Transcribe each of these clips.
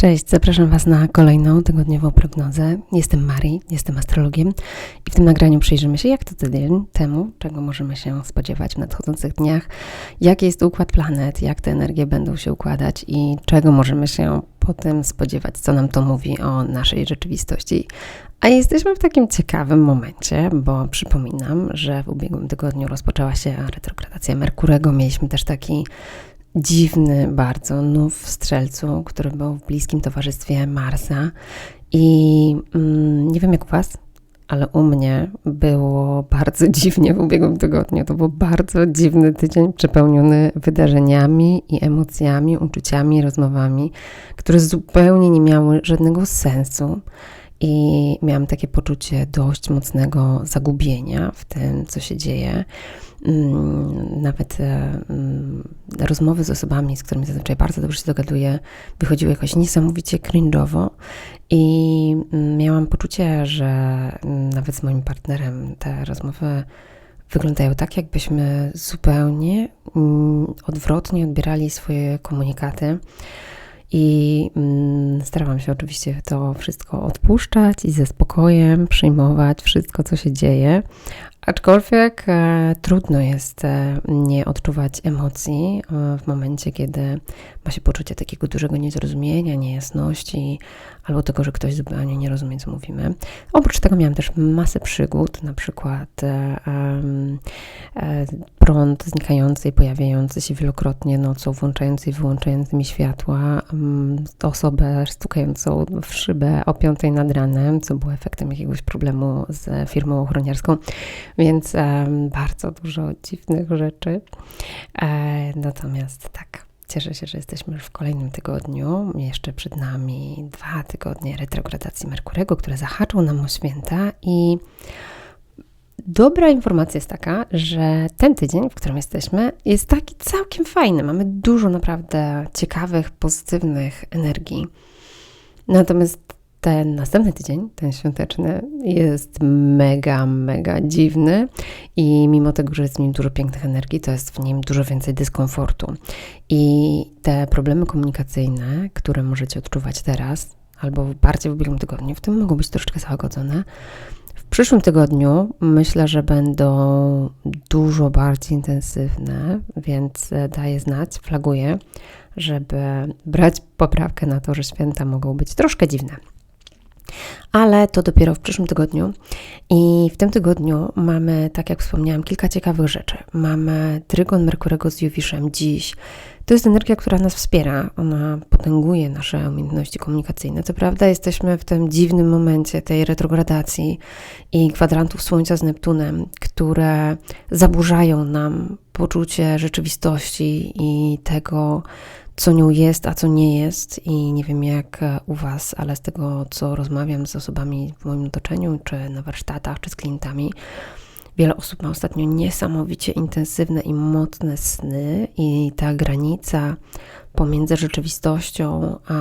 Cześć, zapraszam Was na kolejną tygodniową prognozę. Jestem Marii, jestem astrologiem i w tym nagraniu przyjrzymy się jak to tydzień temu, czego możemy się spodziewać w nadchodzących dniach, jaki jest układ planet, jak te energie będą się układać i czego możemy się potem spodziewać, co nam to mówi o naszej rzeczywistości. A jesteśmy w takim ciekawym momencie, bo przypominam, że w ubiegłym tygodniu rozpoczęła się retrogradacja Merkurego. Mieliśmy też taki dziwny bardzo nów w Strzelcu, który był w bliskim towarzystwie Marsa. I mm, nie wiem jak u Was, ale u mnie było bardzo dziwnie w ubiegłym tygodniu. To był bardzo dziwny tydzień, przepełniony wydarzeniami i emocjami, uczuciami, rozmowami, które zupełnie nie miały żadnego sensu. I miałam takie poczucie dość mocnego zagubienia w tym, co się dzieje. Mm, nawet e, mm, rozmowy z osobami, z którymi zazwyczaj bardzo dobrze się dogaduję, wychodziły jakoś niesamowicie cringe'owo i mm, miałam poczucie, że nawet z moim partnerem te rozmowy wyglądają tak, jakbyśmy zupełnie odwrotnie odbierali swoje komunikaty. I starałam się oczywiście to wszystko odpuszczać i ze spokojem przyjmować wszystko, co się dzieje, Aczkolwiek e, trudno jest e, nie odczuwać emocji e, w momencie, kiedy ma się poczucie takiego dużego niezrozumienia, niejasności, albo tego, że ktoś zupełnie nie rozumie, co mówimy. Oprócz tego miałam też masę przygód, na przykład e, e, prąd znikający i pojawiający się wielokrotnie nocą, włączający i wyłączający mi światła, um, osobę stukającą w szybę o piątej nad ranem, co było efektem jakiegoś problemu z firmą ochroniarską, więc bardzo dużo dziwnych rzeczy. E, natomiast tak, Cieszę się, że jesteśmy już w kolejnym tygodniu. Jeszcze przed nami dwa tygodnie retrogradacji Merkurego, które zahaczą nam o święta i Dobra informacja jest taka, że ten tydzień, w którym jesteśmy, jest taki całkiem fajny. Mamy dużo naprawdę ciekawych, pozytywnych energii. Natomiast ten następny tydzień, ten świąteczny, jest mega, mega dziwny i mimo tego, że jest w nim dużo pięknych energii, to jest w nim dużo więcej dyskomfortu. I te problemy komunikacyjne, które możecie odczuwać teraz, albo bardziej w ubiegłym tygodniu, w tym mogą być troszeczkę załagodzone. W przyszłym tygodniu myślę, że będą dużo bardziej intensywne, więc daję znać, flaguję, żeby brać poprawkę na to, że święta mogą być troszkę dziwne ale to dopiero w przyszłym tygodniu. I w tym tygodniu mamy, tak jak wspomniałam, kilka ciekawych rzeczy. Mamy trygon Merkurego z Jowiszem dziś. To jest energia, która nas wspiera, ona potęguje nasze umiejętności komunikacyjne. Co prawda, jesteśmy w tym dziwnym momencie tej retrogradacji i kwadrantów Słońca z Neptunem, które zaburzają nam poczucie rzeczywistości i tego, co nią jest, a co nie jest. I nie wiem jak u Was, ale z tego, co rozmawiam z osobami w moim otoczeniu, czy na warsztatach, czy z klientami, wiele osób ma ostatnio niesamowicie intensywne i mocne sny, i ta granica pomiędzy rzeczywistością a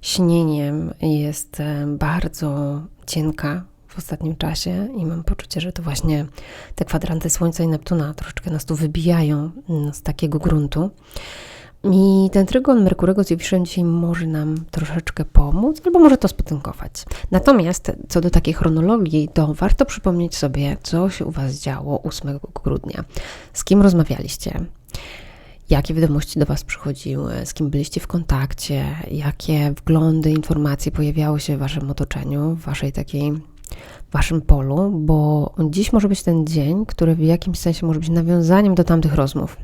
śnieniem jest e, bardzo cienka w ostatnim czasie i mam poczucie, że to właśnie te kwadranty Słońca i Neptuna troszeczkę nas tu wybijają z takiego gruntu. I ten trygon Merkurego z Jowiszem dzisiaj może nam troszeczkę pomóc, albo może to spotęgować. Natomiast co do takiej chronologii, to warto przypomnieć sobie, co się u Was działo 8 grudnia. Z kim rozmawialiście? Jakie wiadomości do Was przychodziły? Z kim byliście w kontakcie? Jakie wglądy, informacje pojawiały się w Waszym otoczeniu, w Waszej takiej w waszym polu, bo dziś może być ten dzień, który w jakimś sensie może być nawiązaniem do tamtych rozmów.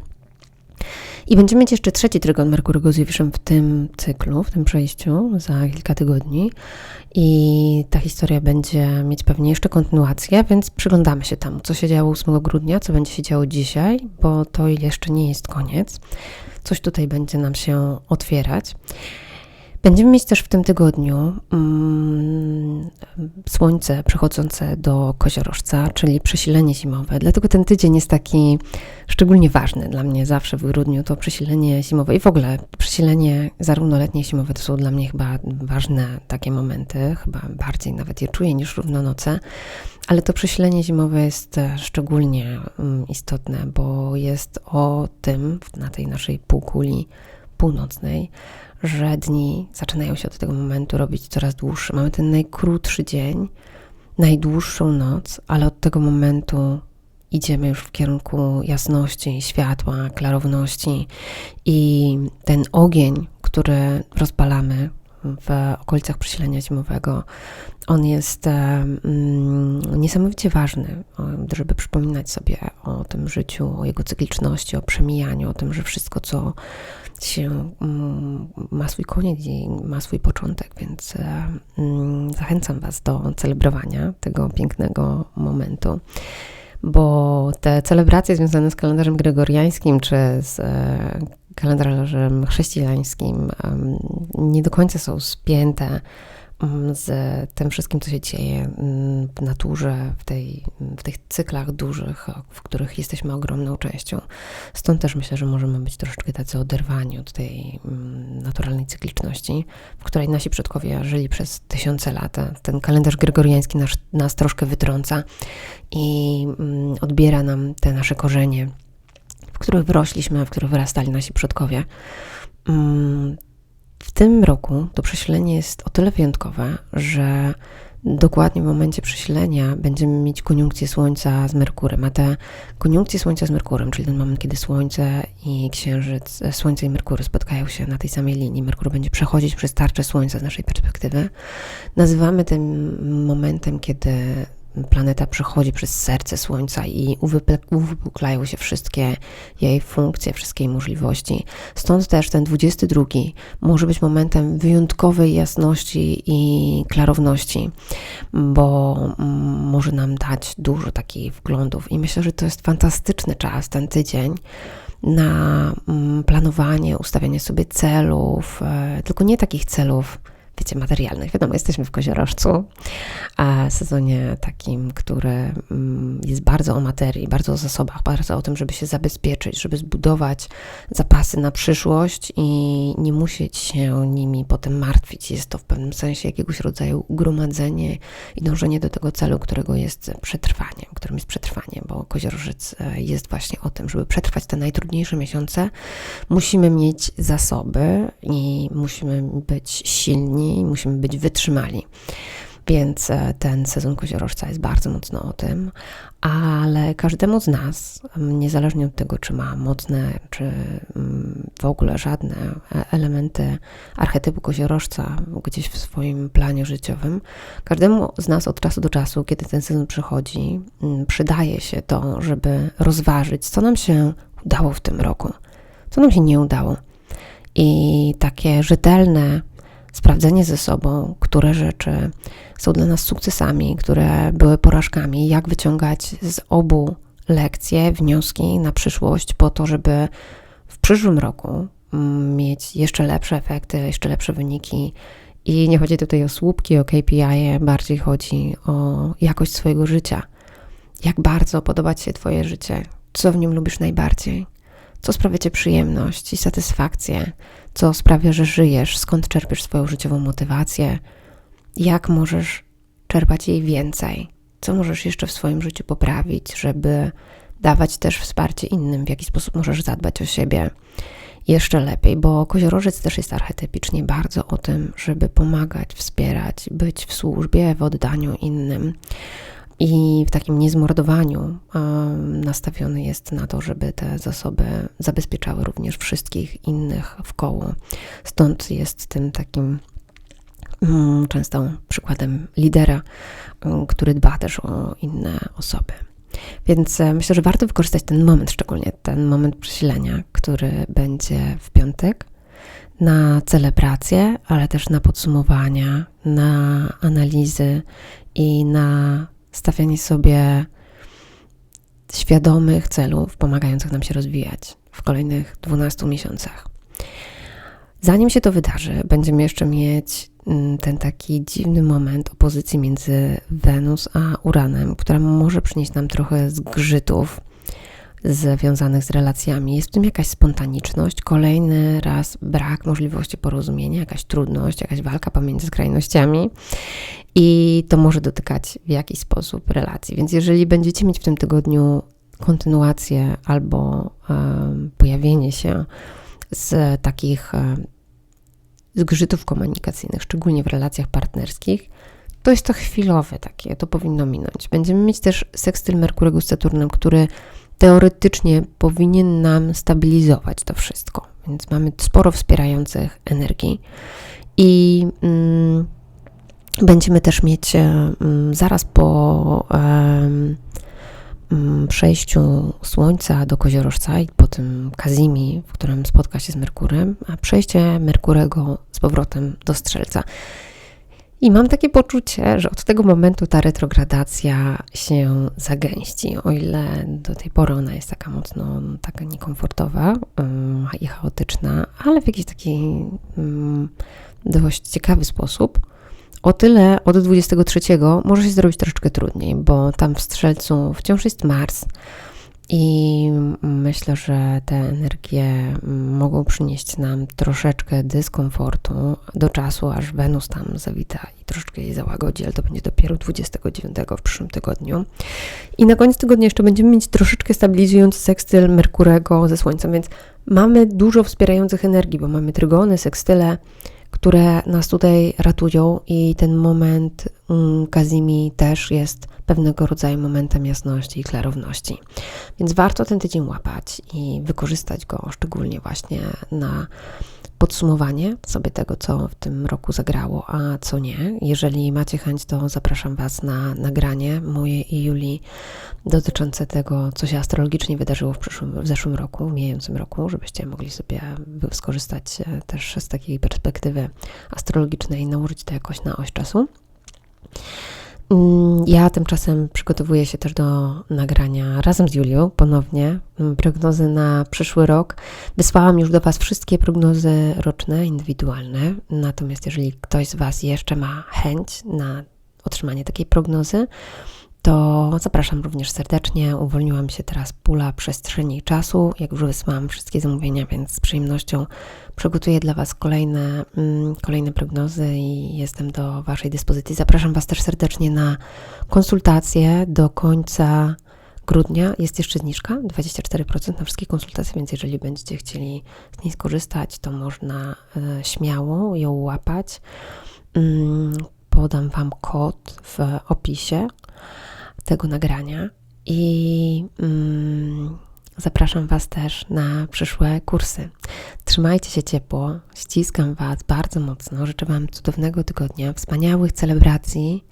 I będziemy mieć jeszcze trzeci trygon Merkurego z w tym cyklu, w tym przejściu za kilka tygodni. I ta historia będzie mieć pewnie jeszcze kontynuację, więc przyglądamy się temu, co się działo 8 grudnia, co będzie się działo dzisiaj, bo to jeszcze nie jest koniec. Coś tutaj będzie nam się otwierać. Będziemy mieć też w tym tygodniu mm, słońce przechodzące do koziorożca, czyli przesilenie zimowe. Dlatego ten tydzień jest taki szczególnie ważny dla mnie zawsze w grudniu. To przesilenie zimowe i w ogóle przesilenie zarówno letnie, jak i zimowe to są dla mnie chyba ważne takie momenty, chyba bardziej nawet je czuję niż równonoce. Ale to przesilenie zimowe jest szczególnie mm, istotne, bo jest o tym na tej naszej półkuli północnej, że dni zaczynają się od tego momentu robić coraz dłuższe. Mamy ten najkrótszy dzień, najdłuższą noc, ale od tego momentu idziemy już w kierunku jasności, światła, klarowności i ten ogień, który rozpalamy w okolicach przesilenia zimowego, on jest mm, niesamowicie ważny, żeby przypominać sobie o tym życiu, o jego cykliczności, o przemijaniu, o tym, że wszystko, co się mm, ma swój koniec i ma swój początek, więc mm, zachęcam Was do celebrowania tego pięknego momentu bo te celebracje związane z kalendarzem gregoriańskim czy z e, kalendarzem chrześcijańskim nie do końca są spięte z tym wszystkim, co się dzieje w naturze, w, tej, w tych cyklach dużych, w których jesteśmy ogromną częścią. Stąd też myślę, że możemy być troszeczkę tacy oderwani od tej naturalnej cykliczności, w której nasi przodkowie żyli przez tysiące lat. Ten kalendarz gregoriański nas, nas troszkę wytrąca i odbiera nam te nasze korzenie których wyrośliśmy, w których wyrastali nasi przodkowie. Mm, w tym roku to przesilenie jest o tyle wyjątkowe, że dokładnie w momencie przesilenia będziemy mieć koniunkcję Słońca z Merkurem. A te koniunkcje Słońca z Merkurem, czyli ten moment, kiedy Słońce i Księżyc, Słońce i Merkury spotkają się na tej samej linii, Merkur będzie przechodzić przez tarczę Słońca z naszej perspektywy, nazywamy tym momentem, kiedy planeta przechodzi przez serce Słońca i uwypuklają się wszystkie jej funkcje, wszystkie jej możliwości. Stąd też ten 22 może być momentem wyjątkowej jasności i klarowności, bo może nam dać dużo takich wglądów i myślę, że to jest fantastyczny czas, ten tydzień, na mm, planowanie, ustawianie sobie celów, e, tylko nie takich celów, wiecie, materialnych. Wiadomo, jesteśmy w Koziorożcu, sezonie takim, który mm, jest bardzo o materii, bardzo o zasobach, bardzo o tym, żeby się zabezpieczyć, żeby zbudować zapasy na przyszłość i nie musieć się nimi potem martwić. Jest to w pewnym sensie jakiegoś rodzaju gromadzenie i dążenie do tego celu, którego jest przetrwanie, którym jest przetrwanie, bo Koziorożec e, jest właśnie o tym, żeby przetrwać te najtrudniejsze miesiące, musimy mieć zasoby i musimy być silni, i musimy być wytrzymali. Więc e, ten sezon koziorożca jest bardzo mocno o tym, ale każdemu z nas, niezależnie od tego, czy ma mocne, czy w ogóle żadne e, elementy archetypu koziorożca gdzieś w swoim planie życiowym, każdemu z nas od czasu do czasu, kiedy ten sezon przychodzi, przydaje się to, żeby rozważyć, co nam się udało w tym roku, co nam się nie udało. I takie rzetelne sprawdzenie ze sobą, które rzeczy są dla nas sukcesami, które były porażkami, jak wyciągać z obu lekcje, wnioski na przyszłość, po to, żeby w przyszłym roku mm, mieć jeszcze lepsze efekty, jeszcze lepsze wyniki. I nie chodzi tutaj o słupki, o KPI, bardziej chodzi o jakość swojego życia. Jak bardzo podoba Ci się Twoje życie? Co w nim lubisz najbardziej? Co sprawia Ci przyjemność i satysfakcję? Co sprawia, że żyjesz? Skąd czerpiesz swoją życiową motywację? Jak możesz czerpać jej więcej? Co możesz jeszcze w swoim życiu poprawić, żeby dawać też wsparcie innym? W jaki sposób możesz zadbać o siebie jeszcze lepiej? Bo koziorożec też jest archetypicznie bardzo o tym, żeby pomagać, wspierać, być w służbie, w oddaniu innym i w takim niezmordowaniu nastawiony jest na to, żeby te zasoby zabezpieczały również wszystkich innych w koło. Stąd jest tym takim mm, często przykładem lidera, który dba też o inne osoby. Więc e, myślę, że warto wykorzystać ten moment, szczególnie ten moment przesilenia, który będzie w piątek, na celebracje, ale też na podsumowania, na analizy i na stawianie sobie świadomych celów, pomagających nam się rozwijać w kolejnych 12 miesiącach. Zanim się to wydarzy, będziemy jeszcze mieć mm, ten taki dziwny moment opozycji między Wenus a Uranem, która może przynieść nam trochę zgrzytów związanych z relacjami. Jest w tym jakaś spontaniczność, kolejny raz brak możliwości porozumienia, jakaś trudność, jakaś walka pomiędzy skrajnościami i to może dotykać w jakiś sposób relacji. Więc jeżeli będziecie mieć w tym tygodniu kontynuację albo um, pojawienie się z takich e, zgrzytów komunikacyjnych, szczególnie w relacjach partnerskich, to jest to chwilowe takie, to powinno minąć. Będziemy mieć też sekstyl Merkurego z Saturnem, który teoretycznie powinien nam stabilizować to wszystko. Więc mamy sporo wspierających energii i mm, będziemy też mieć mm, zaraz po mm, przejściu Słońca do Koziorożca i po tym Kazimi, w którym spotka się z Merkurem, a przejście Merkurego z powrotem do Strzelca. I mam takie poczucie, że od tego momentu ta retrogradacja się zagęści. O ile do tej pory ona jest taka mocno taka niekomfortowa i chaotyczna, ale w jakiś taki dość ciekawy sposób, o tyle od 23 może się zrobić troszeczkę trudniej, bo tam w strzelcu wciąż jest Mars. I myślę, że te energie mogą przynieść nam troszeczkę dyskomfortu do czasu, aż Wenus tam zawita i troszeczkę jej załagodzi, ale to będzie dopiero 29 w przyszłym tygodniu. I na koniec tygodnia jeszcze będziemy mieć troszeczkę stabilizujący sekstyl Merkurego ze Słońcem, więc mamy dużo wspierających energii, bo mamy trygony, sekstyle, które nas tutaj ratują i ten moment um, Kazimi też jest pewnego rodzaju momentem jasności i klarowności. Więc warto ten tydzień łapać i wykorzystać go szczególnie właśnie na podsumowanie sobie tego, co w tym roku zagrało, a co nie. Jeżeli macie chęć, to zapraszam Was na nagranie moje i Julii dotyczące tego, co się astrologicznie wydarzyło w, przyszłym, w zeszłym roku, mijającym roku, żebyście mogli sobie skorzystać e, też z takiej perspektywy astrologicznej i nałożyć to jakoś na oś czasu. Mm, ja tymczasem przygotowuję się też do nagrania razem z Julią ponownie mm, prognozy na przyszły rok. Wysłałam już do Was wszystkie prognozy roczne, indywidualne. Natomiast jeżeli ktoś z Was jeszcze ma chęć na otrzymanie takiej prognozy, to zapraszam również serdecznie. Uwolniłam się teraz pula przestrzeni i czasu. Jak już wysłałam wszystkie zamówienia, więc z przyjemnością przygotuję dla Was kolejne, mm, kolejne prognozy i jestem do Waszej dyspozycji. Zapraszam Was też serdecznie na konsultacje do końca grudnia. Jest jeszcze zniżka 24% na wszystkie konsultacje, więc jeżeli będziecie chcieli z niej skorzystać, to można y, śmiało ją łapać. Mm, podam Wam kod w opisie tego nagrania i mm, zapraszam Was też na przyszłe kursy. Trzymajcie się ciepło, ściskam Was bardzo mocno, życzę Wam cudownego tygodnia, wspaniałych celebracji,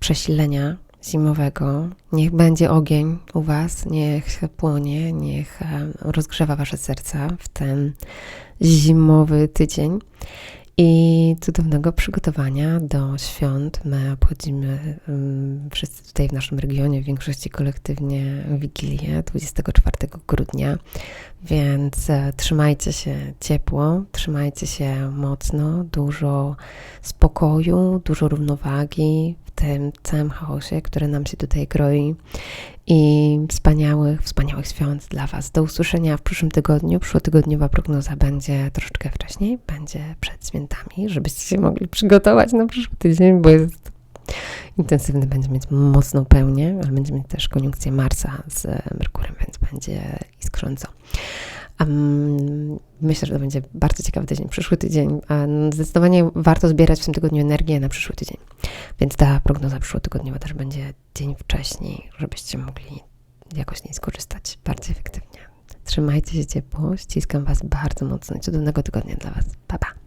przesilenia zimowego. Niech będzie ogień u Was, niech płonie, niech rozgrzewa Wasze serca w ten zimowy tydzień i cudownego przygotowania do świąt. My obchodzimy um, wszyscy tutaj w naszym regionie, w większości kolektywnie Wigilię 24 grudnia, więc e, trzymajcie się ciepło, trzymajcie się mocno, dużo spokoju, dużo równowagi tym całym chaosie, który nam się tutaj kroi i wspaniałych, wspaniałych świąt dla Was. Do usłyszenia w przyszłym tygodniu. Przyszłotygodniowa prognoza będzie troszeczkę wcześniej, będzie przed świętami, żebyście się mogli przygotować na przyszły tydzień, bo jest intensywny, będzie mieć mocną pełnię, ale będzie mieć też koniunkcję Marsa z Merkurem, więc będzie iskrząco. Um, myślę, że to będzie bardzo ciekawy tydzień, przyszły tydzień. Zdecydowanie warto zbierać w tym tygodniu energię na przyszły tydzień. Więc ta prognoza przyszłotygodniowa też będzie dzień wcześniej, żebyście mogli jakoś z niej skorzystać bardziej efektywnie. Trzymajcie się ciepło, ściskam Was bardzo mocno i cudownego tygodnia dla Was. Pa, pa!